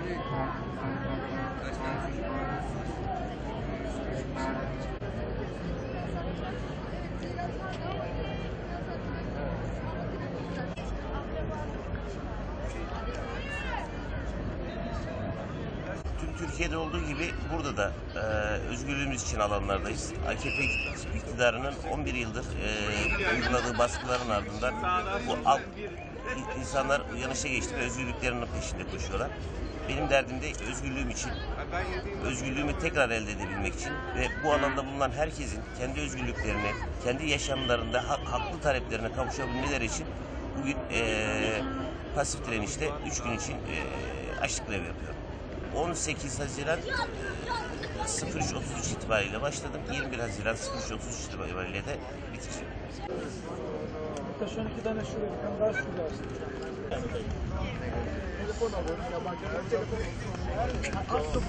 Tüm Türkiye'de olduğu gibi burada da e, özgürlüğümüz için alanlardayız. AKP iktidarının 11 yıldır e, uyguladığı baskıların ardından bu alt insanlar uyanışa geçti ve özgürlüklerinin peşinde koşuyorlar. Benim derdim de özgürlüğüm için, özgürlüğümü tekrar elde edebilmek için ve bu alanda bulunan herkesin kendi özgürlüklerini, kendi yaşamlarında hak- haklı taleplerine kavuşabilmeleri için bugün e, pasif direnişte 3 gün için e, açlık grevi yapıyorum. 18 Haziran e, 03.33 itibariyle başladım. 21 Haziran 03.33 itibariyle de an iki tane şuraya bir tane daha şurada açtım. Telefon alıyorum. Yabancı telefon. Az çok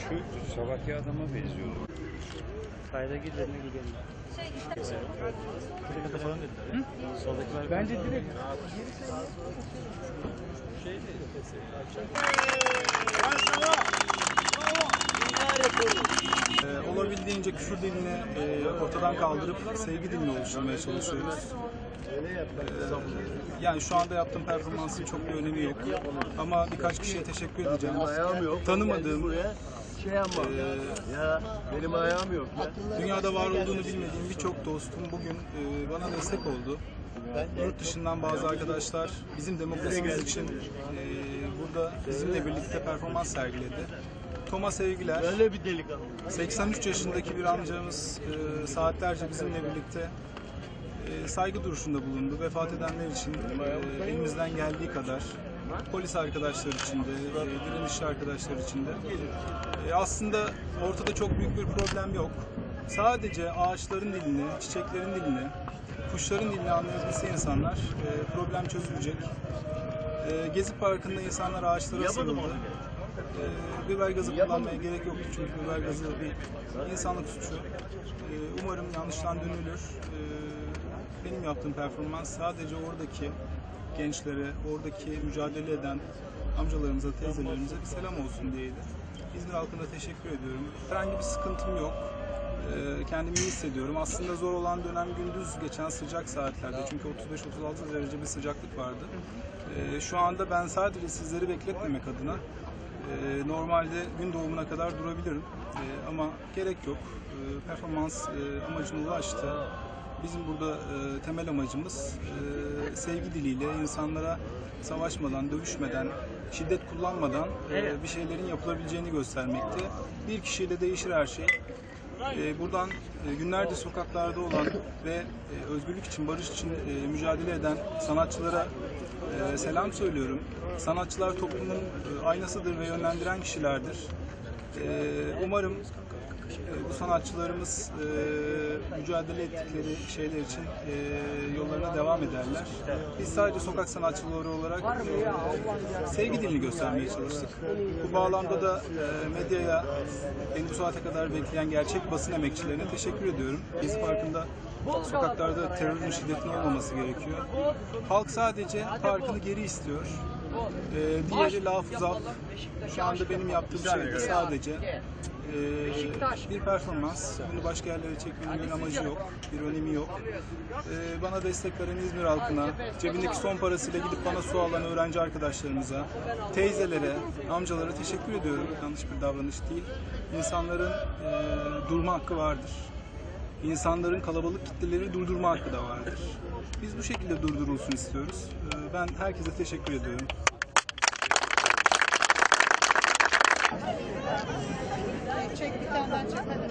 Şu sabahki adama benziyor. Kayda gidelim gidelim. Kırıkata falan dediler. Soldakiler Bence direkt Ee, olabildiğince küfür dilini e, ortadan kaldırıp sevgi dilini oluşturmaya çalışıyoruz. Ee, yani şu anda yaptığım performansın çok bir önemi yok. Ama birkaç kişiye teşekkür edeceğim. Tanımadığım, Şey yapma. ya benim ayağım yok. dünyada var olduğunu bilmediğim birçok dostum bugün e, bana destek oldu. Yurt dışından bazı arkadaşlar bizim demokrasimiz için e, burada bizimle birlikte performans sergiledi. Toma sevgiler. Öyle bir delikanlı. 83 yaşındaki bir amcamız e, saatlerce bizimle birlikte e, saygı duruşunda bulundu. Vefat edenler için e, elimizden geldiği kadar polis arkadaşlar için de, e, direnişçi arkadaşlar için de. E, aslında ortada çok büyük bir problem yok. Sadece ağaçların dilini, çiçeklerin dilini, kuşların dilini anlayabilse insanlar e, problem çözülecek. E, Gezi Parkı'nda insanlar ağaçlara sarıldı. Ee, biber gazı kullanmaya gerek yoktu çünkü biber gazı bir insanlık suçu. Ee, umarım yanlıştan dönülür. Ee, benim yaptığım performans sadece oradaki gençlere, oradaki mücadele eden amcalarımıza, teyzelerimize bir selam olsun diyeydi. İzmir halkına teşekkür ediyorum. Herhangi bir sıkıntım yok. Kendimi iyi hissediyorum. Aslında zor olan dönem gündüz geçen sıcak saatlerde. Çünkü 35-36 derece bir sıcaklık vardı. Şu anda ben sadece sizleri bekletmemek adına e, normalde gün doğumuna kadar durabilirim. E, ama gerek yok. E, performans e, amacına ulaştı. Bizim burada e, temel amacımız e, sevgi diliyle insanlara savaşmadan, dövüşmeden, şiddet kullanmadan e, bir şeylerin yapılabileceğini göstermekti. Bir kişiyle değişir her şey. E, buradan e, günlerce sokaklarda olan ve e, özgürlük için, barış için e, mücadele eden sanatçılara e, selam söylüyorum. Sanatçılar toplumun e, aynasıdır ve yönlendiren kişilerdir. E, umarım bu sanatçılarımız e, mücadele ettikleri şeyler için e, yollarına devam ederler. Biz sadece sokak sanatçıları olarak e, sevgi dilini göstermeye çalıştık. Bu bağlamda da e, medyaya beni bu saate kadar bekleyen gerçek basın emekçilerine teşekkür ediyorum. Gezi Parkı'nda sokaklarda terörün şiddetin olmaması gerekiyor. Halk sadece parkını geri istiyor. Ee, diğeri lafızal. Şu anda benim yaptığım şey de sadece ee, bir performans. Bunu başka yerlere çekmenin bir amacı yok, bir önemi yok. Ee, bana destek veren İzmir halkına, cebindeki son parasıyla gidip bana su alan öğrenci arkadaşlarımıza, teyzelere, amcalara teşekkür ediyorum. Yanlış bir davranış değil. İnsanların ee, durma hakkı vardır. İnsanların kalabalık kitleleri durdurma hakkı da vardır. Biz bu şekilde durdurulsun istiyoruz. Ee, Ben herkese teşekkür ediyorum. Çek bir tane daha çek hadi.